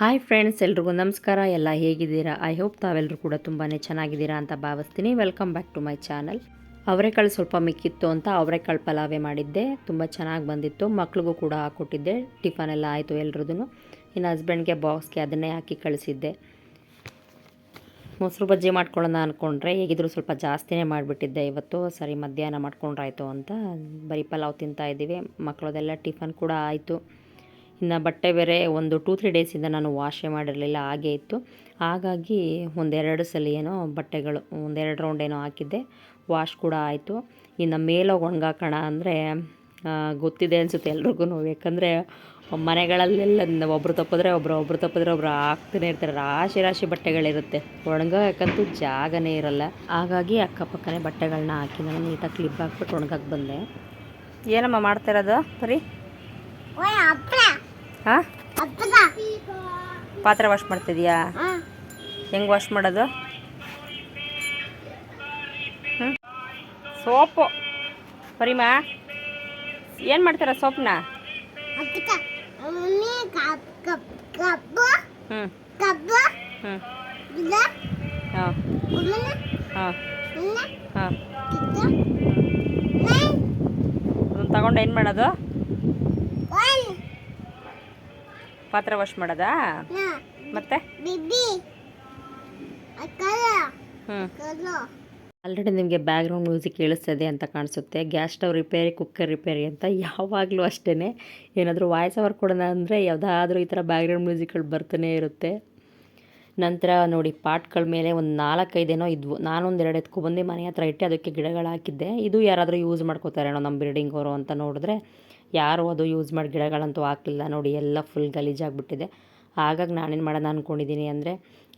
Hi friends ಎಲ್ರಿಗೂ ನಮಸ್ಕಾರ. ಎಲ್ಲ ಹೇಗಿದ್ದೀರಾ? ಐ ಹೋಪ್ ತಾವೆಲ್ಲರೂ ಕೂಡ ತುಂಬಾ ಚೆನ್ನಾಗಿದ್ದೀರಾ ಅಂತ ಭಾವಿಸ್ತೀನಿ. Welcome back to my channel ಅವರೆಕಾಳು ಸ್ವಲ್ಪ ಮಿಕ್ಕಿತ್ತು ಅಂತ ಅವರೆಕಾಳು ಪಲಾವೆ ಮಾಡಿದ್ದೆ. ತುಂಬ ಚೆನ್ನಾಗಿ ಬಂದಿತ್ತು. ಮಕ್ಳಿಗೂ ಕೂಡ ಹಾಕ್ಕೊಟ್ಟಿದ್ದೆ ಟಿಫನ್ ಎಲ್ಲ ಆಯಿತು ಎಲ್ರದ್ದು ಇನ್ನು ಹಸ್ಬೆಂಡ್ಗೆ ಬಾಕ್ಸ್ಗೆ ಅದನ್ನೇ ಹಾಕಿ ಕಳಿಸಿದ್ದೆ. ಮೊಸರು ಬಜ್ಜಿ ಮಾಡ್ಕೊಳ್ಳೋಣ ಅಂದ್ಕೊಂಡ್ರೆ ಹೇಗಿದ್ರು ಸ್ವಲ್ಪ ಜಾಸ್ತಿನೇ ಮಾಡಿಬಿಟ್ಟಿದ್ದೆ ಇವತ್ತು. ಸರಿ, ಮಧ್ಯಾಹ್ನ ಮಾಡ್ಕೊಂಡ್ರಾಯ್ತು ಅಂತ. ಬರೀ ಪಲಾವ್ ತಿಂತಾ ಇದ್ದೀವಿ. ಮಕ್ಕಳದೆಲ್ಲ ಟಿಫನ್ ಕೂಡ ಆಯಿತು. ಇನ್ನು ಬಟ್ಟೆ ಬೇರೆ ಒಂದು ಟೂ ತ್ರೀ ಡೇಸಿಂದ ನಾನು ವಾಶೇ ಮಾಡಿರಲಿಲ್ಲ ಹಾಗೆ ಇತ್ತು. ಹಾಗಾಗಿ ಒಂದೆರಡು ಸಲ ಏನೋ ಬಟ್ಟೆಗಳು ಒಂದೆರಡು ರೌಂಡ್ ಏನೋ ಹಾಕಿದ್ದೆ ವಾಶ್ ಕೂಡ ಆಯಿತು. ಇನ್ನು ಮೇಲೋಗಿ ಒಣಗಾಕೋಣ ಅಂದರೆ ಗೊತ್ತಿದೆ ಅನಿಸುತ್ತೆ ಎಲ್ರಿಗೂ ಯಾಕಂದರೆ ಮನೆಗಳಲ್ಲೆಲ್ಲ ಒಬ್ಬರು ತಪ್ಪಿದ್ರೆ ಒಬ್ಬರು ಒಬ್ಬರು ತಪ್ಪಿದ್ರೆ ಒಬ್ಬರು ಹಾಕ್ತಾನೆ ಇರ್ತಾರೆ. ರಾಶಿ ರಾಶಿ ಬಟ್ಟೆಗಳಿರುತ್ತೆ. ಒಣಗಾಕಂತೂ ಜಾಗನೇ ಇರಲ್ಲ. ಹಾಗಾಗಿ ಅಕ್ಕಪಕ್ಕನೇ ಬಟ್ಟೆಗಳನ್ನ ಹಾಕಿ ನಾನು ನೀಟಾಗಿ ಕ್ಲಿಪ್ ಹಾಕ್ಬಿಟ್ಟು ಒಣಗಕ್ಕೆ ಬಂದೆ. ಏನಮ್ಮ ಮಾಡ್ತಾ ಇರೋದು? ಬರೀ ಹಾಂ? ಪಾತ್ರೆ ವಾಶ್ ಮಾಡ್ತಿದ್ಯಾ? ಹೆಂಗೆ ವಾಶ್ ಮಾಡೋದು? ಹ್ಞೂ ಸೋಪು. ಪರಿಮಾ ಏನು ಮಾಡ್ತೀರ ಸೋಪ್ನ? ಹ್ಞೂ ಹ್ಞೂ ಹಾಂ. ಹಾಂ. ಹಾಂ. ತಗೊಂಡು ಏನು ಮಾಡೋದು? ಪಾತ್ರೆ ವಾಶ್ ಮಾಡೋದಾ? ಮತ್ತೆ? ಆಲ್ರೆಡಿ ನಿಮಗೆ ಬ್ಯಾಕ್ಗ್ರೌಂಡ್ ಮ್ಯೂಸಿಕ್ ಕೇಳಿಸ್ತದೆ ಅಂತ ಕಾಣಿಸುತ್ತೆ. Gas stove repair cooker repair ಅಂತ ಯಾವಾಗಲೂ ಅಷ್ಟೇ ಏನಾದರೂ ವಾಯ್ಸ್ ಅವರ್ ಕೊಡೋಣ ಅಂದರೆ ಯಾವುದಾದ್ರೂ ಈ ಥರ ಬ್ಯಾಕ್ಗ್ರೌಂಡ್ ಮ್ಯೂಸಿಕ್ಗಳು ಬರ್ತಾನೆ ಇರುತ್ತೆ. ನಂತರ ನೋಡಿ ಪಾಟ್ಗಳ ಮೇಲೆ ಒಂದು ನಾಲ್ಕೈದೇನೋ ಇದ್ವು. ನಾನೊಂದು ಎರಡು ಎತ್ಕೊಬಂದು ಮನೆ ಹತ್ರ ಇಟ್ಟು ಅದಕ್ಕೆ ಗಿಡಗಳು ಹಾಕಿದ್ದೆ. ಇದು ಯಾರಾದರೂ ಯೂಸ್ ಮಾಡ್ಕೋತಾರೇನೋ ನಮ್ಮ ಬಿಲ್ಡಿಂಗ್ ಅವರು ಅಂತ ನೋಡಿದ್ರೆ. ಯಾರು ಅದು ಯೂಸ್ ಮಾಡಿ ಗಿಡಗಳಂತೂ ಹಾಕಿಲ್ಲ ನೋಡಿ, ಎಲ್ಲ ಫುಲ್ ಗಲೀಜಾಗ್ಬಿಟ್ಟಿದೆ ಹಾಗಾಗಿ ನಾನೇನು ಮಾಡೋಣ ಅಂದ್ಕೊಂಡಿದ್ದೀನಿ ಅಂದರೆ,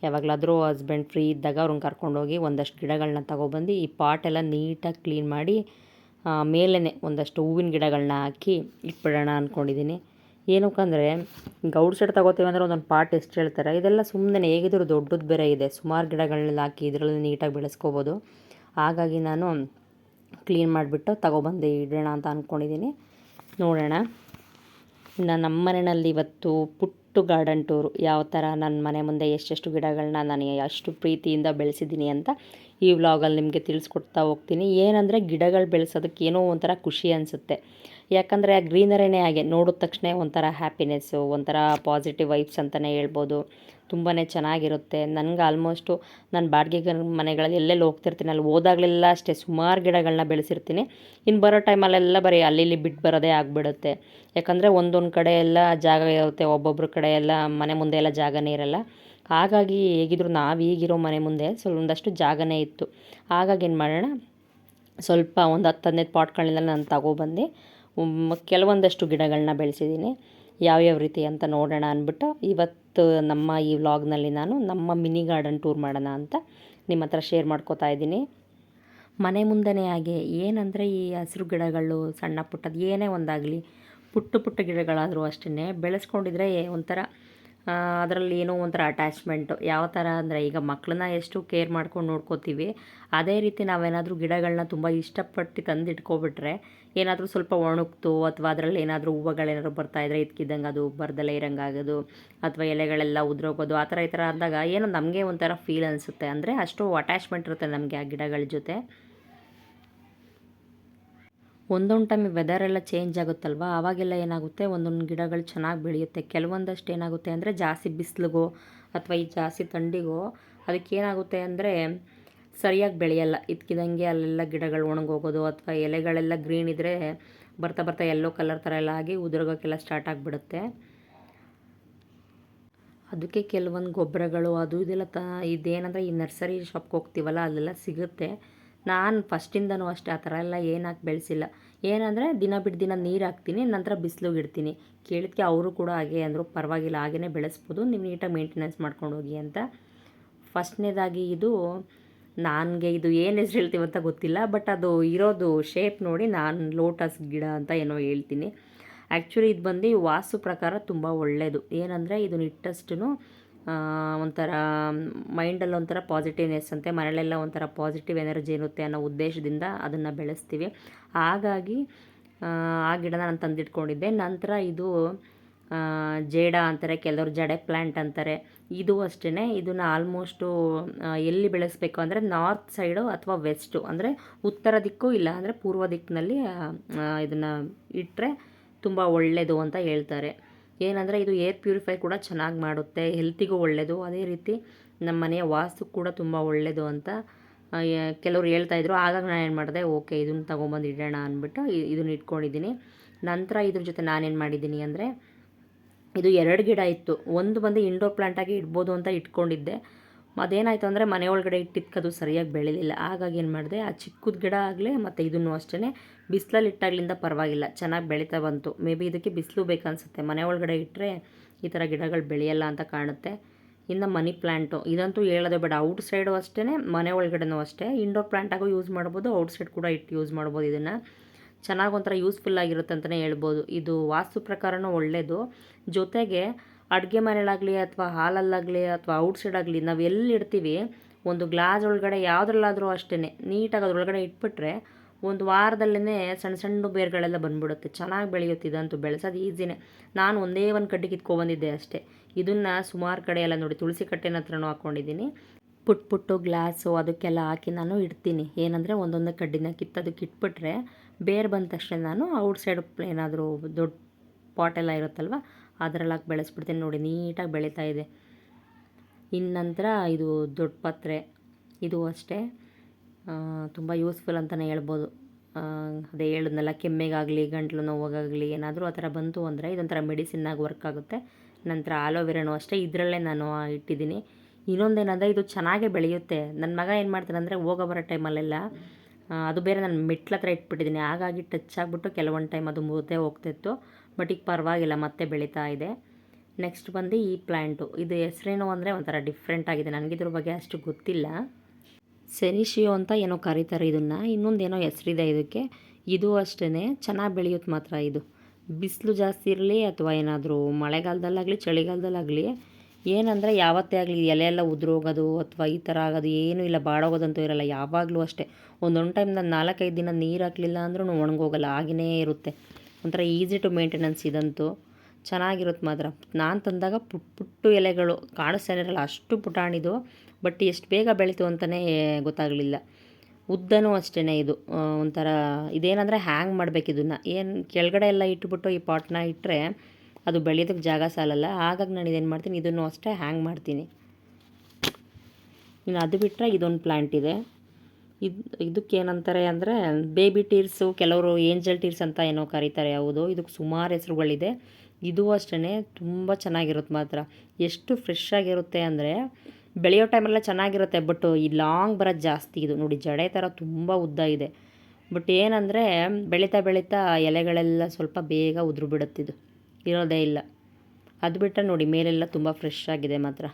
ಯಾವಾಗಲಾದರೂ ಹಸ್ಬೆಂಡ್ ಫ್ರೀ ಇದ್ದಾಗ ಅವ್ರನ್ನ ಕರ್ಕೊಂಡೋಗಿ ಒಂದಷ್ಟು ಗಿಡಗಳನ್ನ ತಗೊಬಂದು ಈ ಪಾಟೆಲ್ಲ ನೀಟಾಗಿ ಕ್ಲೀನ್ ಮಾಡಿ ಮೇಲೇ ಒಂದಷ್ಟು ಹೂವಿನ ಗಿಡಗಳನ್ನ ಹಾಕಿ ಇಟ್ಬಿಡೋಣ ಅಂದ್ಕೊಂಡಿದ್ದೀನಿ ಏನಕ್ಕಂದರೆ ಸೆಟ್ ತಗೋತೀವಿ ಅಂದರೆ ಒಂದೊಂದು ಪಾಟ್ ಎಷ್ಟು ಹೇಳ್ತಾರೆ, ಇದೆಲ್ಲ ಸುಮ್ಮನೆ ಹೇಗಿದ್ರು ದೊಡ್ಡದು ಬೇರೆ ಇದೆ. ಸುಮಾರು ಗಿಡಗಳನ್ನೆಲ್ಲ ಹಾಕಿ ಇದರಲ್ಲಿ ನೀಟಾಗಿ ಬೆಳೆಸ್ಕೋಬೋದು. ಹಾಗಾಗಿ ನಾನು ಕ್ಲೀನ್ ಮಾಡಿಬಿಟ್ಟು ತಗೊಬಂದು ಇಡೋಣ ಅಂತ ಅಂದ್ಕೊಂಡಿದ್ದೀನಿ ನೋಡೋಣ. ಇನ್ನು ನಮ್ಮ ಮನೆಯಲ್ಲಿ ಇವತ್ತು ಪುಟ್ಟು ಗಾರ್ಡನ್ ಟೂರು. ಯಾವ ಥರ ನನ್ನ ಮನೆ ಮುಂದೆ ಎಷ್ಟೆಷ್ಟು ಗಿಡಗಳನ್ನ ನಾನು ಅಷ್ಟು ಪ್ರೀತಿಯಿಂದ ಬೆಳೆಸಿದ್ದೀನಿ ಅಂತ ಈ ವ್ಲಾಗಲ್ಲಿ ನಿಮಗೆ ತಿಳಿಸ್ಕೊಡ್ತಾ ಹೋಗ್ತೀನಿ. ಏನಂದರೆ ಗಿಡಗಳು ಬೆಳೆಸೋದಕ್ಕೆ ಏನೋ ಒಂಥರ ಖುಷಿ ಅನಿಸುತ್ತೆ. ಯಾಕಂದರೆ ಆ ಗ್ರೀನರಿನೇ ಹಾಗೆ ನೋಡಿದ ತಕ್ಷಣ ಒಂಥರ ಹ್ಯಾಪಿನೆಸ್ಸು ಒಂಥರ ಪಾಸಿಟಿವ್ ವೈಬ್ಸ್ ಅಂತಲೇ ಹೇಳ್ಬೋದು. ತುಂಬಾ ಚೆನ್ನಾಗಿರುತ್ತೆ. ನನಗೆ ಆಲ್ಮೋಸ್ಟು ನಾನು ಬಾಡಿಗೆ ಮನೆಗಳಲ್ಲಿ ಎಲ್ಲೆಲ್ಲಿ ಹೋಗ್ತಿರ್ತೀನಿ, ಅಲ್ಲಿ ಹೋದಾಗಲೆಲ್ಲ ಅಷ್ಟೇ ಸುಮಾರು ಗಿಡಗಳನ್ನ ಬೆಳೆಸಿರ್ತೀನಿ. ಇನ್ನು ಬರೋ ಟೈಮಲ್ಲೆಲ್ಲ ಬರೀ ಅಲ್ಲಿ ಇಲ್ಲಿ ಬಿಟ್ಟು ಬರೋದೇ ಆಗಿಬಿಡುತ್ತೆ. ಯಾಕಂದರೆ ಒಂದೊಂದು ಕಡೆ ಎಲ್ಲ ಜಾಗ ಇರುತ್ತೆ ಒಬ್ಬೊಬ್ಬರ ಕಡೆ ಎಲ್ಲ ಮನೆ ಮುಂದೆ ಎಲ್ಲ ಜಾಗನೇ ಇರಲ್ಲ. ಹಾಗಾಗಿ ಹೇಗಿದ್ರು ನಾವು ಈಗಿರೋ ಮನೆ ಮುಂದೆ ಸ್ವಲ್ಪ ಒಂದಷ್ಟು ಜಾಗನೇ ಇತ್ತು. ಹಾಗಾಗಿ ಏನು ಮಾಡೋಣ, ಸ್ವಲ್ಪ ಒಂದು ಹತ್ತು ಹದಿನೈದು ಪಾಟ್ಗಳನ್ನೆಲ್ಲ ನಾನು ತಗೊಬಂದು ಕೆಲವೊಂದಷ್ಟು ಗಿಡಗಳನ್ನ ಬೆಳೆಸಿದ್ದೀನಿ. ಯಾವ್ಯಾವ ರೀತಿ ಅಂತ ನೋಡೋಣ ಅಂದ್ಬಿಟ್ಟು ಇವತ್ತು ನಮ್ಮ ಈ ವ್ಲಾಗ್ನಲ್ಲಿ ನಾನು ನಮ್ಮ ಮಿನಿ ಗಾರ್ಡನ್ ಟೂರ್ ಮಾಡೋಣ ಅಂತ ನಿಮ್ಮ ಹತ್ರ ಶೇರ್ ಮಾಡ್ಕೋತಾ ಇದ್ದೀನಿ. ಮನೆ ಮುಂದೆನೇ ಹಾಗೆ, ಏನಂದರೆ ಈ ಹಸಿರು ಗಿಡಗಳು, ಸಣ್ಣ ಪುಟ್ಟದ್ದು ಏನೇ ಒಂದಾಗಲಿ, ಪುಟ್ಟ ಪುಟ್ಟ ಗಿಡಗಳಾದರೂ ಅಷ್ಟೇ ಬೆಳೆಸ್ಕೊಂಡಿದ್ರೆ ಒಂಥರ ಅದರಲ್ಲಿ ಏನೋ ಒಂಥರ ಅಟ್ಯಾಚ್ಮೆಂಟು ಯಾವ ಥರ ಅಂದರೆ ಈಗ ಮಕ್ಕಳನ್ನ ಎಷ್ಟು ಕೇರ್ ಮಾಡ್ಕೊಂಡು ನೋಡ್ಕೋತೀವಿ, ಅದೇ ರೀತಿ ನಾವೇನಾದರೂ ಗಿಡಗಳನ್ನ ತುಂಬ ಇಷ್ಟಪಟ್ಟು ತಂದು ಇಟ್ಕೊಬಿಟ್ರೆ ಏನಾದರೂ ಸ್ವಲ್ಪ ಒಣಗ್ತು, ಅಥವಾ ಅದರಲ್ಲಿ ಏನಾದರೂ ಹೂವುಗಳೇನಾದ್ರು ಬರ್ತಾಯಿದ್ರೆ ಇದ್ಕಿದ್ದಂಗೆ ಅದು ಬರ್ದಲ್ಲೇ ಇರೋಂಗಾಗೋದು, ಅಥವಾ ಎಲೆಗಳೆಲ್ಲ ಉದುರೋಗೋದು, ಆ ಥರ ಈ ಥರ ಆದಾಗ ಏನೋ ನಮಗೆ ಒಂಥರ ಫೀಲ್ ಅನಿಸುತ್ತೆ. ಅಂದರೆ ಅಷ್ಟು ಅಟ್ಯಾಚ್ಮೆಂಟ್ ಇರುತ್ತೆ ನಮಗೆ ಆ ಗಿಡಗಳ ಜೊತೆ. ಒಂದೊಂದು ಟೈಮ್ ವೆದರ್ ಎಲ್ಲ ಚೇಂಜ್ ಆಗುತ್ತಲ್ವ? ಆವಾಗೆಲ್ಲ ಏನಾಗುತ್ತೆ? ಒಂದೊಂದು ಗಿಡಗಳು ಚೆನ್ನಾಗಿ ಬೆಳೆಯುತ್ತೆ. ಕೆಲವೊಂದಷ್ಟು ಏನಾಗುತ್ತೆ ಅಂದರೆ ಜಾಸ್ತಿ ಬಿಸಿಲಿಗೋ ಅಥವಾ ಈ ಜಾಸ್ತಿ ಥಂಡಿಗೋ ಅದಕ್ಕೆ ಏನಾಗುತ್ತೆ ಅಂದರೆ ಸರಿಯಾಗಿ ಬೆಳೆಯಲ್ಲ. ಇದ್ಕಿದಂಗೆ ಅಲ್ಲೆಲ್ಲ ಗಿಡಗಳು ಒಣಗೋಗೋದು ಅಥವಾ ಎಲೆಗಳೆಲ್ಲ ಗ್ರೀನ್ ಇದ್ದರೆ ಬರ್ತಾ ಬರ್ತಾ ಎಲ್ಲೋ ಕಲರ್ ಥರ ಎಲ್ಲ ಆಗಿ ಉದುರೋಗೋಕ್ಕೆಲ್ಲ ಸ್ಟಾರ್ಟ್ ಆಗಿಬಿಡುತ್ತೆ. ಅದಕ್ಕೆ ಕೆಲವೊಂದು ಗೊಬ್ಬರಗಳು ಅದು ಇದೆಲ್ಲ ತ ಇದೇನಂದರೆ ಈ ನರ್ಸರಿ ಶಾಪ್ಗೆ ಹೋಗ್ತೀವಲ್ಲ, ಅಲ್ಲೆಲ್ಲ ಸಿಗುತ್ತೆ. ನಾನು ಫಸ್ಟಿಂದನೂ ಅಷ್ಟೇ ಆ ಥರ ಎಲ್ಲ ಏನು ಹಾಕಿ ಬೆಳೆಸಿಲ್ಲ. ಏನಂದರೆ ದಿನ ಬಿಟ್ಟು ದಿನ ನೀರು ಹಾಕ್ತೀನಿ, ನಂತರ ಬಿಸಿಲಿಗೆ ಇಡ್ತೀನಿ. ಕೇಳಿದ್ಕೆ ಅವರು ಕೂಡ ಹಾಗೆ ಅಂದರು, ಪರವಾಗಿಲ್ಲ ಹಾಗೇ ಬೆಳೆಸ್ಬೋದು, ನೀವು ನೀಟಾಗಿ ಮೇಂಟೆನೆನ್ಸ್ ಮಾಡ್ಕೊಂಡು ಹೋಗಿ ಅಂತ. ಫಸ್ಟ್ನೇದಾಗಿ ಇದು ನನಗೆ ಇದು ಏನು ಹೆಸ್ರು ಹೇಳ್ತೀವಿ ಅಂತ ಗೊತ್ತಿಲ್ಲ, ಬಟ್ ಅದು ಇರೋದು ಶೇಪ್ ನೋಡಿ ನಾನು ಲೋಟಸ್ ಗಿಡ ಅಂತ ಏನೋ ಹೇಳ್ತೀನಿ. ಆ್ಯಕ್ಚುಲಿ ಇದು ಬಂದು ವಾಸು ಪ್ರಕಾರ ತುಂಬ ಒಳ್ಳೆಯದು ಏನಂದರೆ ಇದನ್ನ ಇಟ್ಟಷ್ಟು ಒಂಥರ ಮೈಂಡಲ್ಲಿ ಒಂಥರ ಪಾಸಿಟಿವ್ನೆಸ್ ಅಂತೆ, ಮನೆಯಲ್ಲೆಲ್ಲ ಒಂಥರ ಪಾಸಿಟಿವ್ ಎನರ್ಜಿ ಇರುತ್ತೆ ಅನ್ನೋ ಉದ್ದೇಶದಿಂದ ಅದನ್ನು ಬೆಳೆಸ್ತೀವಿ. ಹಾಗಾಗಿ, ಆ ಗಿಡನ ನಾನು ತಂದಿಟ್ಕೊಂಡಿದ್ದೆ. ನಂತರ ಇದು ಜೇಡ ಅಂತಾರೆ, ಕೆಲವರು ಜಡೆ ಪ್ಲ್ಯಾಂಟ್ ಅಂತಾರೆ. ಇದು ಅಷ್ಟೇ ಇದನ್ನು ಆಲ್ಮೋಸ್ಟು ಎಲ್ಲಿ ಬೆಳೆಸಬೇಕು ಅಂದರೆ ನಾರ್ತ್ ಸೈಡು ಅಥವಾ ವೆಸ್ಟು. ಅಂದರೆ ಉತ್ತರ ದಿಕ್ಕು ಇಲ್ಲ, ಅಂದರೆ ಪೂರ್ವ ದಿಕ್ಕಿನಲ್ಲಿ ಇದನ್ನು ಇಟ್ಟರೆ ತುಂಬ ಒಳ್ಳೆಯದು ಅಂತ ಹೇಳ್ತಾರೆ. ಏನಂದರೆ ಇದು ಏರ್ ಪ್ಯೂರಿಫೈ ಕೂಡ ಚೆನ್ನಾಗಿ ಮಾಡುತ್ತೆ ಹೆಲ್ತಿಗೂ ಒಳ್ಳೆಯದು ಅದೇ ರೀತಿ ನಮ್ಮ ಮನೆಯ ವಾಸ್ತು ಕೂಡ ತುಂಬ ಒಳ್ಳೆಯದು ಅಂತ ಕೆಲವರು ಹೇಳ್ತಾ ಕೆಲವ್ರು ಹೇಳ್ತಾಯಿದ್ರು ಆಗಾಗ ನಾನು ಏನು ಮಾಡಿದೆ, ಓಕೆ ಇದನ್ನು ತೊಗೊಂಬಂದು ಇಡೋಣ ಅಂದ್ಬಿಟ್ಟು ಇದನ್ನು ಇಟ್ಕೊಂಡಿದ್ದೀನಿ. ನಂತರ ಇದ್ರ ಜೊತೆ ನಾನೇನು ಮಾಡಿದ್ದೀನಿ ಅಂದರೆ, ಇದು ಎರಡು ಗಿಡ ಇತ್ತು. ಒಂದು ಬಂದು ಇಂಡೋರ್ ಪ್ಲಾಂಟಾಗಿ ಇಡ್ಬೋದು ಅಂತ ಇಟ್ಕೊಂಡಿದ್ದೆ. ಅದೇನಾಯಿತು ಅಂದರೆ ಮನೆ ಒಳಗಡೆ ಇಟ್ಟಿದ್ಕದು ಸರಿಯಾಗಿ ಬೆಳೀಲಿಲ್ಲ. ಹಾಗಾಗಿ ಏನು ಮಾಡಿದೆ, ಆ ಚಿಕ್ಕದ ಗಿಡ ಆಗಲಿ ಮತ್ತು ಇದನ್ನು ಅಷ್ಟೇ ಬಿಸಿಲಲ್ಲಿ ಇಟ್ಟಾಗ್ಲಿಂದ ಪರವಾಗಿಲ್ಲ. ಚೆನ್ನಾಗಿ ಬೆಳೀತಾ ಬಂತು. ಮೇ ಬಿ ಇದಕ್ಕೆ ಬಿಸಿಲು ಬೇಕನ್ಸುತ್ತೆ ಮನೆ ಒಳಗಡೆ ಇಟ್ಟರೆ ಈ ಥರ ಗಿಡಗಳು ಬೆಳೆಯಲ್ಲ ಅಂತ ಕಾಣುತ್ತೆ. ಇನ್ನು ಮನಿ ಪ್ಲ್ಯಾಂಟು ಇದಂತೂ ಹೇಳೋದೇ ಬೇಡ. ಔಟ್ ಸೈಡು ಅಷ್ಟೇ ಮನೆ ಒಳಗಡೆನೂ ಅಷ್ಟೇ. ಇಂಡೋರ್ ಪ್ಲ್ಯಾಂಟಾಗೂ ಯೂಸ್ ಮಾಡ್ಬೋದು, ಔಟ್ ಸೈಡ್ ಕೂಡ ಇಟ್ಟು ಯೂಸ್ ಮಾಡ್ಬೋದು ಇದನ್ನು. ಚೆನ್ನಾಗಿ ಒಂಥರ ಯೂಸ್ಫುಲ್ ಆಗಿರುತ್ತೆ ಅಂತಲೇ ಹೇಳ್ಬೋದು. ಇದು ವಾಸ್ತು ಪ್ರಕಾರನೂ ಒಳ್ಳೆಯದು ಜೊತೆಗೆ ಅಡುಗೆ ಮನೆಯಲ್ಲಾಗಲಿ ಅಥವಾ ಹಾಲಲ್ಲಾಗಲಿ ಅಥವಾ ಔಟ್ ಸೈಡ್ ಆಗಲಿ ನಾವು ಎಲ್ಲಿ ಇಡ್ತೀವಿ, ಒಂದು ಗ್ಲಾಸ್ ಒಳಗಡೆ ಯಾವುದ್ರಲ್ಲಾದರೂ ಅಷ್ಟೇ ನೀಟಾಗಿ ಅದ್ರೊಳಗಡೆ ಇಟ್ಬಿಟ್ರೆ ಒಂದು ವಾರದಲ್ಲೇ ಸಣ್ಣ ಸಣ್ಣ ಬೇರುಗಳೆಲ್ಲ ಬಂದ್ಬಿಡುತ್ತೆ, ಚೆನ್ನಾಗಿ ಬೆಳೆಯುತ್ತೆ ಇದಂತೂ ಬೆಳೆಸೋದು ಈಸಿನೇ. ನಾನು ಒಂದೇ ಒಂದು ಕಡ್ಡಿ ಕಿತ್ಕೊಬಂದಿದ್ದೆ ಅಷ್ಟೇ. ಇದನ್ನು ಸುಮಾರು ಕಡೆ ಎಲ್ಲ ನೋಡಿ ತುಳಸಿ ಕಟ್ಟೆನ ಹತ್ರನೂ ಹಾಕ್ಕೊಂಡಿದ್ದೀನಿ ಪುಟ್ ಪುಟ್ಟು ಗ್ಲಾಸು ಅದಕ್ಕೆಲ್ಲ ಹಾಕಿ ನಾನು ಇಡ್ತೀನಿ. ಏನಂದರೆ ಒಂದೊಂದು ಕಡ್ಡಿನ ಕಿತ್ತೋದಕ್ಕೆ ಇಟ್ಬಿಟ್ರೆ ಬೇರೆ ಬಂದ ತಕ್ಷಣ ನಾನು ಔಟ್ ಸೈಡ್ ಏನಾದರೂ ದೊಡ್ಡ ಪಾಟೆಲ್ಲ ಇರುತ್ತಲ್ವ ಅದರಲ್ಲಿ ಹಾಕಿ ಬೆಳೆಸ್ಬಿಡ್ತೀನಿ ನೋಡಿ, ನೀಟಾಗಿ ಬೆಳೀತಾ ಇದೆ. ಇನ್ನು ನಂತರ ಇದು ದೊಡ್ಡ ಪತ್ರೆ. ಇದು ಅಷ್ಟೇ. ತುಂಬ ಯೂಸ್ಫುಲ್ ಅಂತಲೇ ಹೇಳ್ಬೋದು. ಅದೇ ಹೇಳಿದ್ನಲ್ಲ, ಕೆಮ್ಮೆಗಾಗಲಿ, ಗಂಟ್ಲು ನೋವಾಗಲಿ ಏನಾದರೂ ಆ ಥರ ಬಂತು ಅಂದರೆ ಇದೊಂಥರ ಮೆಡಿಸಿನ್ನಾಗಿ ವರ್ಕ್ ಆಗುತ್ತೆ. ನಂತರ ಆಲೋವೆರಾನು ಅಷ್ಟೇ, ಇದರಲ್ಲೇ ನಾನು ಇಟ್ಟಿದ್ದೀನಿ. ಇನ್ನೊಂದೇನಂದರೆ, ಇದು ಚೆನ್ನಾಗೇ ಬೆಳೆಯುತ್ತೆ. ನನ್ನ ಮಗ ಏನು ಮಾಡ್ತಾನೆ ಅಂದರೆ, ಹೋಗೋ ಬರೋ ಟೈಮಲ್ಲೆಲ್ಲ ಅದು ಬೇರೆ ನಾನು ಮೆಟ್ಲ ಹತ್ರ ಇಟ್ಬಿಟ್ಟಿದ್ದೀನಿ. ಹಾಗಾಗಿ ಟಚ್ ಆಗಿಬಿಟ್ಟು ಕೆಲವೊಂದು ಟೈಮ್ ಅದು ಮುದ್ದೆ ಹೋಗ್ತಿತ್ತು ಬಟ್ ಈಗ ಪರವಾಗಿಲ್ಲ, ಮತ್ತೆ ಬೆಳೀತಾ ಇದೆ. ನೆಕ್ಸ್ಟ್ ಬಂದು ಈ ಪ್ಲ್ಯಾಂಟು ಇದು ಹೆಸ್ರೇನು ಅಂದರೆ ಒಂಥರ ಡಿಫ್ರೆಂಟ್ ಆಗಿದೆ. ನನಗಿದ್ರ ಬಗ್ಗೆ ಅಷ್ಟು ಗೊತ್ತಿಲ್ಲ. ಸೆನಿಶಿಯೋ ಅಂತ ಏನೋ ಕರೀತಾರೆ ಇದನ್ನು. ಇನ್ನೊಂದೇನೋ ಹೆಸರಿದೆ ಇದಕ್ಕೆ. ಇದು ಅಷ್ಟೇ ಚೆನ್ನಾಗಿ ಬೆಳೆಯುತ್ತೆ ಮಾತ್ರ ಇದು. ಬಿಸಿಲು ಜಾಸ್ತಿ ಇರಲಿ ಅಥವಾ ಏನಾದರೂ ಮಳೆಗಾಲದಲ್ಲಾಗಲಿ, ಚಳಿಗಾಲದಲ್ಲಾಗಲಿ, ಏನಂದರೆ ಯಾವತ್ತೇ ಆಗಲಿ ಎಲೆ ಎಲ್ಲ ಉದುರೋಗೋದು ಅಥವಾ ಈ ಥರ ಆಗೋದು ಏನೂ ಇಲ್ಲ, ಬಾಡೋಗೋದಂತೂ ಇರಲ್ಲ. ಯಾವಾಗಲೂ ಅಷ್ಟೇ. ಒಂದೊಂದು ಟೈಮ್ ನಾಲ್ಕೈದು ದಿನ ನೀರು ಹಾಕಲಿಲ್ಲ ಅಂದ್ರೂ ಒಣಗೋಗಲ್ಲ. ಆಗಿನೇ ಇರುತ್ತೆ. ಒಂಥರ ಈಸಿ ಟು ಮೇಂಟೆನೆನ್ಸ್ ಇದಂತೂ. ಚೆನ್ನಾಗಿರುತ್ತೆ ಮಾತ್ರ. ನಾನು ತಂದಾಗ ಪುಟ್, ಪುಟ್ಟು ಎಲೆಗಳು ಕಾಣಿಸ್ತಾನೆ ಇರಲ್ಲ, ಅಷ್ಟು ಪುಟಾಣಿದು ಬಟ್ ಎಷ್ಟು ಬೇಗ ಬೆಳೀತು ಅಂತಲೇ ಗೊತ್ತಾಗಲಿಲ್ಲ. ಉದ್ದನೂ ಅಷ್ಟೇ ಇದು. ಒಂಥರ ಇದೇನಂದರೆ ಹ್ಯಾಂಗ್ ಮಾಡಬೇಕು ಇದನ್ನು. ಏನು ಕೆಳಗಡೆ ಎಲ್ಲ ಇಟ್ಬಿಟ್ಟು ಈ ಪಾಟ್ನ ಇಟ್ಟರೆ ಅದು ಬೆಳೆಯೋದಕ್ಕೆ ಜಾಗ ಸಾಲಲ್ಲ. ಹಾಗಾಗಿ ನಾನು ಇದೇನು ಮಾಡ್ತೀನಿ, ಇದನ್ನು ಅಷ್ಟೇ ಹ್ಯಾಂಗ್ ಮಾಡ್ತೀನಿ. ಇನ್ನು ಅದು ಬಿಟ್ಟರೆ ಇದೊಂದು ಪ್ಲ್ಯಾಂಟ್ ಇದೆ. ಇದು ಇದಕ್ಕೆ ಏನಂತಾರೆ ಅಂದರೆ ಬೇಬಿ ಟೀರ್ಸು ಕೆಲವರು ಏಂಜಲ್ ಟೀರ್ಸ್ ಅಂತ ಏನೋ ಕರೀತಾರೆ, ಹೌದು. ಇದಕ್ಕೆ ಸುಮಾರು ಹೆಸರುಗಳಿದೆ. ಇದು ಅಷ್ಟೇ ತುಂಬ ಚೆನ್ನಾಗಿರುತ್ತೆ ಮಾತ್ರ. ಎಷ್ಟು ಫ್ರೆಶ್ ಆಗಿರುತ್ತೆ ಅಂದರೆ, ಬೆಳೆಯೋ ಟೈಮೆಲ್ಲ ಚೆನ್ನಾಗಿರುತ್ತೆ ಬಟ್ ಈ ಲಾಂಗ್ ಬರೋದು ಜಾಸ್ತಿ ಇದು. ನೋಡಿ, ಜಡೆ ಥರ ತುಂಬ ಉದ್ದ ಇದೆ. ಬಟ್ ಏನಂದರೆ, ಬೆಳೀತಾ ಬೆಳೀತಾ ಎಲೆಗಳೆಲ್ಲ ಸ್ವಲ್ಪ ಬೇಗ ಉದುರು ಬಿಡುತ್ತಿದ್ದು ಇರೋದೇ ಇಲ್ಲ. ಅದು ಬಿಟ್ಟರೆ ನೋಡಿ, ಮೇಲೆಲ್ಲ ತುಂಬ ಫ್ರೆಶ್ ಆಗಿದೆ ಮಾತ್ರ.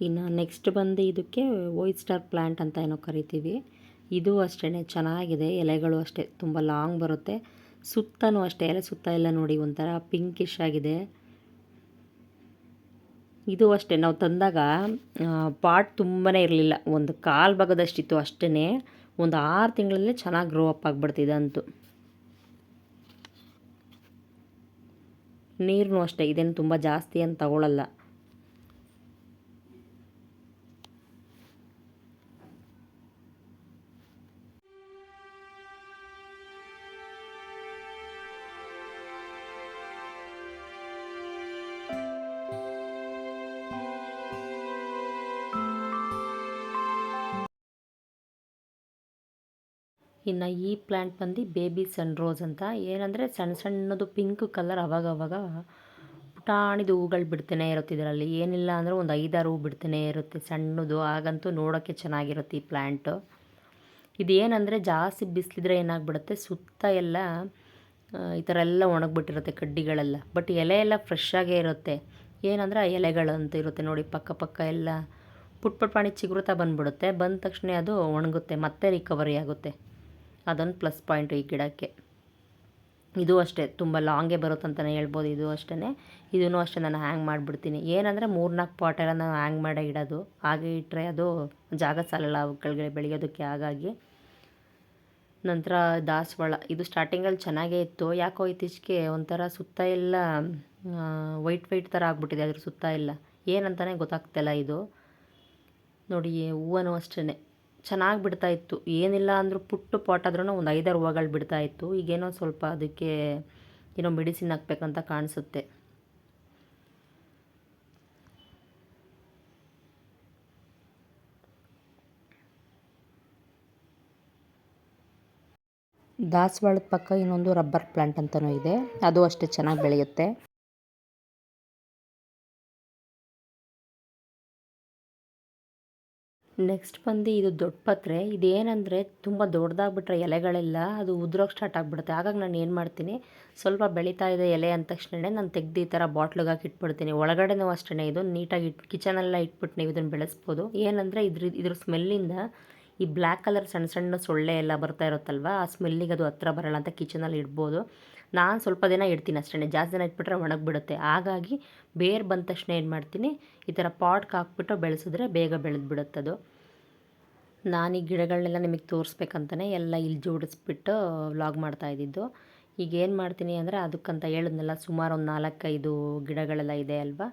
ಇನ್ನು ನೆಕ್ಸ್ಟ್ ಬಂದು ಇದಕ್ಕೆ ವೈಟ್ ಸ್ಟಾರ್ ಪ್ಲ್ಯಾಂಟ್ ಅಂತ ಏನೋ ಕರಿತೀವಿ. ಇದು ಅಷ್ಟೇ ಚೆನ್ನಾಗಿದೆ. ಎಲೆಗಳು ಅಷ್ಟೇ, ತುಂಬ ಲಾಂಗ್ ಬರುತ್ತೆ. ಸುತ್ತನೂ ಅಷ್ಟೇ, ಎಲೆ ಸುತ್ತ ಎಲ್ಲ ನೋಡಿ ಒಂಥರ ಪಿಂಕಿಶ್ ಆಗಿದೆ. ಇದು ಅಷ್ಟೇ, ನಾವು ತಂದಾಗ ಪಾಟ್ ತುಂಬಾ ಇರಲಿಲ್ಲ. ಒಂದು ಕಾಲು ಭಾಗದಷ್ಟಿತ್ತು ಅಷ್ಟೇ ಒಂದು ಆರು ತಿಂಗಳಲ್ಲೇ ಚೆನ್ನಾಗಿ ಗ್ರೋ ಅಪ್ ಆಗಿಬಿಡ್ತಿದೆ ಅಂತೂ. ನೀರನ್ನು ಅಷ್ಟೇ, ಇದೇನು ತುಂಬ ಜಾಸ್ತಿ ಅಂತ ತಗೊಳ್ಳಲ್ಲ ಇನ್ನು ಈ ಪ್ಲ್ಯಾಂಟ್ ಬಂದು ಬೇಬಿ ಸನ್ ರೋಸ್ ಅಂತ. ಏನಂದರೆ ಸಣ್ಣ ಸಣ್ಣದು ಪಿಂಕ್ ಕಲರ್ ಅವಾಗ ಅವಾಗ ಪುಟಾಣಿದು ಹೂಗಳು ಬಿಡ್ತಾನೆ ಇರುತ್ತೆ ಇದರಲ್ಲಿ. ಏನಿಲ್ಲ ಅಂದರೆ ಒಂದು ಐದಾರು ಹೂ ಬಿಡ್ತಾನೆ ಇರುತ್ತೆ. ಸಣ್ಣದು ಆಗಂತೂ ನೋಡೋಕ್ಕೆ ಚೆನ್ನಾಗಿರುತ್ತೆ ಈ ಪ್ಲ್ಯಾಂಟು ಇದೇನಂದರೆ ಜಾಸ್ತಿ ಬಿಸಿಲಿದ್ರೆ ಏನಾಗ್ಬಿಡುತ್ತೆ? ಸುತ್ತ ಎಲ್ಲ ಈ ಥರ ಎಲ್ಲ ಒಣಗಿಬಿಟ್ಟಿರುತ್ತೆ ಕಡ್ಡಿಗಳೆಲ್ಲ. ಬಟ್ ಎಲೆ ಎಲ್ಲ ಫ್ರೆಶ್ ಆಗೇ ಇರುತ್ತೆ. ಏನಂದರೆ ಆ ಎಲೆಗಳು ಅಂತ ಇರುತ್ತೆ ನೋಡಿ, ಪಕ್ಕ ಪಕ್ಕ ಎಲ್ಲ ಪುಟ್ ಪಾಣಿ ಚಿಗುರುತ್ತಾ ಬಂದುಬಿಡುತ್ತೆ. ಬಂದ ತಕ್ಷಣ ಅದು ಒಣಗುತ್ತೆ, ಮತ್ತೆ ರಿಕವರಿ ಆಗುತ್ತೆ. ಅದೊಂದು ಪ್ಲಸ್ ಪಾಯಿಂಟ್ ಈ ಗಿಡಕ್ಕೆ. ಇದು ಅಷ್ಟೇ, ತುಂಬ ಲಾಂಗೇ ಬರುತ್ತಂತಲೇ ಹೇಳ್ಬೋದು ಇದು ಅಷ್ಟೇ ಇದೂ ಅಷ್ಟೇ ನಾನು ಹ್ಯಾಂಗ್ ಮಾಡಿಬಿಡ್ತೀನಿ. ಏನಂದರೆ ಮೂರ್ನಾಲ್ಕು ಪಾಟೆಲ್ಲ ನಾನು ಹ್ಯಾಂಗ್ ಮಾಡೇ ಇಡೋದು. ಹಾಗೆ ಇಟ್ಟರೆ ಅದು ಜಾಗ ಸಾಲಲ್ಲ ಅವುಗಳಿಗೆ ಬೆಳೆಯೋದಕ್ಕೆ ಹಾಗಾಗಿ. ನಂತರ ದಾಸವಾಳ, ಇದು ಸ್ಟಾರ್ಟಿಂಗಲ್ಲಿ ಚೆನ್ನಾಗೇ ಇತ್ತು. ಯಾಕೋ ಇತ್ತೀಚೆಗೆ ಒಂಥರ ಸುತ್ತ ಎಲ್ಲ ವೈಟ್ ವೈಟ್ ಥರ ಆಗ್ಬಿಟ್ಟಿದೆ, ಅದ್ರ ಸುತ್ತ ಎಲ್ಲ. ಏನಂತಲೇ ಗೊತ್ತಾಗ್ತಿಲ್ಲ ಇದು. ನೋಡಿ, ಹೂವನೂ ಅಷ್ಟೇ ಚೆನ್ನಾಗಿ ಬಿಡ್ತಾ ಇತ್ತು. ಏನಿಲ್ಲ ಅಂದರೂ ಪುಟ್ಟು ಪಾಟ್ ಒಂದು ಐದಾರು ಹೂವುಗಳು ಬಿಡ್ತಾ ಇತ್ತು. ಈಗೇನೋ ಸ್ವಲ್ಪ ಅದಕ್ಕೆ ಏನೋ ಮೆಡಿಸಿನ್ ಹಾಕ್ಬೇಕಂತ ಕಾಣಿಸುತ್ತೆ. ದಾಸವಾಳದ ಪಕ್ಕ ಇನ್ನೊಂದು ರಬ್ಬರ್ ಪ್ಲಾಂಟ್ ಅಂತಲೂ ಇದೆ. ಅದು ಅಷ್ಟೇ ಚೆನ್ನಾಗಿ ಬೆಳೆಯುತ್ತೆ. ನೆಕ್ಸ್ಟ್ ಬಂದು ಇದು ದೊಡ್ಡ ಪತ್ರೆ. ಇದೇನಂದರೆ ತುಂಬ ದೊಡ್ಡದಾಗ್ಬಿಟ್ರೆ ಎಲೆಗಳೆಲ್ಲ ಅದು ಉದ್ರೋಕೆ ಸ್ಟಾರ್ಟ್ ಆಗಿಬಿಡುತ್ತೆ. ಹಾಗಾಗಿ ನಾನು ಏನು ಮಾಡ್ತೀನಿ, ಸ್ವಲ್ಪ ಬೆಳೀತಾ ಇದೆ ಎಲೆ ಅಂದ ತಕ್ಷಣವೇ ನಾನು ತೆಗ್ದು ಈ ಥರ ಬಾಟ್ಲಿಗೆ ಹಾಕಿ ಇಟ್ಬಿಡ್ತೀನಿ. ಒಳಗಡೆನೂ ಅಷ್ಟೇ ಇದು ನೀಟಾಗಿ ಇಟ್ ಕಿಚನೆಲ್ಲ ಇಟ್ಬಿಟ್ಟು ನೀವು ಇದನ್ನು ಬೆಳೆಸ್ಬೋದು. ಏನಂದರೆ ಇದ್ರ ಇದ್ರ ಸ್ಮೆಲ್ಲಿಂದ ಈ ಬ್ಲ್ಯಾಕ್ ಕಲರ್ ಸಣ್ಣ ಸಣ್ಣ ಸೊಳ್ಳೆ ಎಲ್ಲ ಬರ್ತಾ ಇರುತ್ತಲ್ವ, ಆ ಸ್ಮೆಲ್ಲಿಗೆ ಅದು ಹತ್ರ ಬರೋಲ್ಲ ಅಂತ ಕಿಚನಲ್ಲಿ ಇಡ್ಬೋದು. ನಾನು ಸ್ವಲ್ಪ ದಿನ ಇಡ್ತೀನಿ ಅಷ್ಟೇ ಜಾಸ್ತಿ ದಿನ ಇಟ್ಬಿಟ್ರೆ ಒಣಗಿಬಿಡುತ್ತೆ ಹಾಗಾಗಿ ಬೇರು ಬಂದ ತಕ್ಷಣ ಏನು ಮಾಡ್ತೀನಿ, ಈ ಥರ ಪಾಟ್ಗೆ ಹಾಕ್ಬಿಟ್ಟು ಬೆಳೆಸಿದ್ರೆ ಬೇಗ ಅದು. ನಾನು ಈ ಗಿಡಗಳನ್ನೆಲ್ಲ ನಿಮಗೆ ತೋರಿಸ್ಬೇಕಂತಲೇ ಎಲ್ಲ ಇಲ್ಲಿ ಜೋಡಿಸ್ಬಿಟ್ಟು ವ್ಲಾಗ್ ಮಾಡ್ತಾಯಿದ್ದಿದ್ದು ಈಗ ಏನು ಮಾಡ್ತೀನಿ ಅಂದರೆ ಅದಕ್ಕಂತ ಹೇಳಿದ್ನಲ್ಲ, ಸುಮಾರು ಒಂದು ನಾಲ್ಕೈದು ಗಿಡಗಳೆಲ್ಲ ಇದೆ ಅಲ್ವಾ?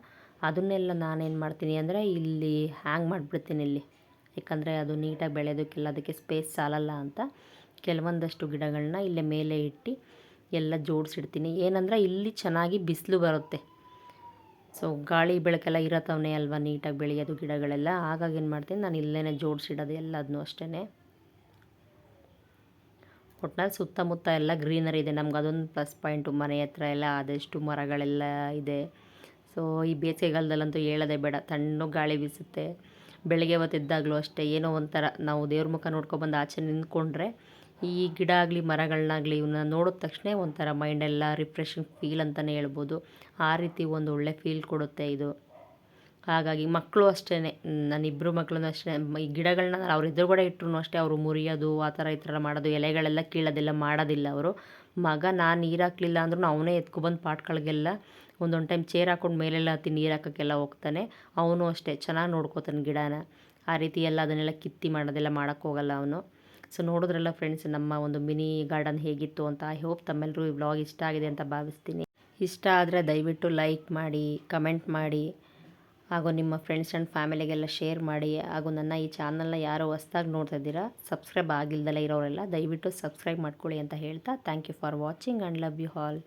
ಅದನ್ನೆಲ್ಲ ನಾನೇನು ಮಾಡ್ತೀನಿ ಅಂದರೆ ಇಲ್ಲಿ ಹ್ಯಾಂಗ್ ಮಾಡಿಬಿಡ್ತೀನಿ ಇಲ್ಲಿ. ಯಾಕಂದರೆ ಅದು ನೀಟಾಗಿ ಬೆಳೆಯೋದಕ್ಕೆಲ್ಲ ಅದಕ್ಕೆ ಸ್ಪೇಸ್ ಸಾಲಲ್ಲ ಅಂತ. ಕೆಲವೊಂದಷ್ಟು ಗಿಡಗಳನ್ನ ಇಲ್ಲೇ ಮೇಲೆ ಇಟ್ಟು ಎಲ್ಲ ಜೋಡಿಸಿಡ್ತೀನಿ. ಏನಂದರೆ ಇಲ್ಲಿ ಚೆನ್ನಾಗಿ ಬಿಸಿಲು ಬರುತ್ತೆ. ಸೊ ಗಾಳಿ ಬೆಳಕೆಲ್ಲ ಇರತ್ತವನೇ ಅಲ್ವಾ ನೀಟಾಗಿ ಬೆಳೆಯೋದು ಗಿಡಗಳೆಲ್ಲ? ಹಾಗಾಗಿ ಏನು ಮಾಡ್ತೀನಿ, ನಾನು ಇಲ್ಲೇ ಜೋಡಿಸಿಡೋದು ಎಲ್ಲದನ್ನೂ ಅಷ್ಟೇ ಒಟ್ನಲ್ಲಿ ಸುತ್ತಮುತ್ತ ಎಲ್ಲ ಗ್ರೀನರಿ ಇದೆ. ನಮ್ಗೆ ಅದೊಂದು ಪ್ಲಸ್ ಪಾಯಿಂಟು ಮನೆ ಹತ್ರ ಎಲ್ಲ ಆದಷ್ಟು ಮರಗಳೆಲ್ಲ ಇದೆ. ಸೊ ಈ ಬೇಸಿಗೆಗಾಲದಲ್ಲಂತೂ ಹೇಳೋದೇ ಬೇಡ. ತಣ್ಣಗೆ ಗಾಳಿ ಬೀಸುತ್ತೆ. ಬೆಳಗ್ಗೆ ಹೊತ್ತಿದ್ದಾಗಲೂ ಅಷ್ಟೇ. ಏನೋ ಒಂಥರ ನಾವು ದೇವ್ರ ಮುಖ ನೋಡ್ಕೊಬಂದು ಆಚೆ ನಿಂತ್ಕೊಂಡ್ರೆ ಈ ಗಿಡ ಆಗಲಿ, ಮರಗಳನ್ನಾಗಲಿ ಇವನ್ನ ನೋಡಿದ ತಕ್ಷಣ ಒಂಥರ ಮೈಂಡೆಲ್ಲ ರಿಫ್ರೆಶಿಂಗ್ ಫೀಲ್ ಅಂತಲೇ ಹೇಳ್ಬೋದು. ಆ ರೀತಿ ಒಂದು ಒಳ್ಳೆ ಫೀಲ್ ಕೊಡುತ್ತೆ ಇದು. ಹಾಗಾಗಿ ಮಕ್ಕಳು ಅಷ್ಟೇ ನನ್ನ ಇಬ್ಬರು ಮಕ್ಕಳನ್ನು ಅಷ್ಟೇ, ಈ ಗಿಡಗಳನ್ನ ಅವ್ರ ಎದುರುಗಡೆ ಇಟ್ಟರು ಅಷ್ಟೇ ಅವರು ಮುರಿಯೋದು, ಆ ಥರ ಈ ಥರ ಮಾಡೋದು, ಎಲೆಗಳೆಲ್ಲ ಕೀಳೋದೆಲ್ಲ ಮಾಡೋದಿಲ್ಲ ಅವರು. ಮಗ ನಾನು ನೀರು ಹಾಕ್ಲಿಲ್ಲ ಅಂದ್ರೂ ಅವನೇ ಎತ್ಕೊಬಂದು ಪಾಟ್ಗಳಿಗೆಲ್ಲ ಒಂದೊಂದು ಟೈಮ್ ಚೇರ್ ಹಾಕೊಂಡು ಮೇಲೆಲ್ಲ ಹತ್ತಿ ನೀರು ಹಾಕೋಕ್ಕೆಲ್ಲ ಹೋಗ್ತಾನೆ. ಅವನು ಅಷ್ಟೇ, ಚೆನ್ನಾಗಿ ನೋಡ್ಕೋತಾನೆ ಗಿಡನ. ಆ ರೀತಿ ಎಲ್ಲ ಅದನ್ನೆಲ್ಲ ಕಿತ್ತಿ ಮಾಡೋದೆಲ್ಲ ಮಾಡೋಕ್ಕೋಗಲ್ಲ ಅವನು. ಸೊ ನೋಡಿದ್ರಲ್ಲ ಫ್ರೆಂಡ್ಸ್ ನಮ್ಮ ಒಂದು ಮಿನಿ ಗಾರ್ಡನ್ ಹೇಗಿತ್ತು ಅಂತ ಐ ಹೋಪ್ ತಮ್ಮೆಲ್ಲರೂ ಈ ವ್ಲಾಗ್ ಇಷ್ಟ ಆಗಿದೆ ಅಂತ ಭಾವಿಸ್ತೀನಿ. ಇಷ್ಟ ಆದರೆ ದಯವಿಟ್ಟು ಲೈಕ್ ಮಾಡಿ ಕಮೆಂಟ್ ಮಾಡಿ, ಹಾಗೂ ನಿಮ್ಮ ಫ್ರೆಂಡ್ಸ್ ಆ್ಯಂಡ್ ಫ್ಯಾಮಿಲಿಗೆಲ್ಲ ಶೇರ್ ಮಾಡಿ, ಹಾಗೂ ನನ್ನ ಈ ಚಾನಲ್ನ ಯಾರೋ ಹೊಸ್ದಾಗಿ ನೋಡ್ತಾ ಇದ್ದೀರಾ ಸಬ್ಸ್ಕ್ರೈಬ್ ಆಗಿಲ್ದಲ್ಲ ಇರೋರೆಲ್ಲ ದಯವಿಟ್ಟು ಸಬ್ಸ್ಕ್ರೈಬ್ ಮಾಡ್ಕೊಳ್ಳಿ ಅಂತ ಹೇಳ್ತಾ thank you for watching and love you all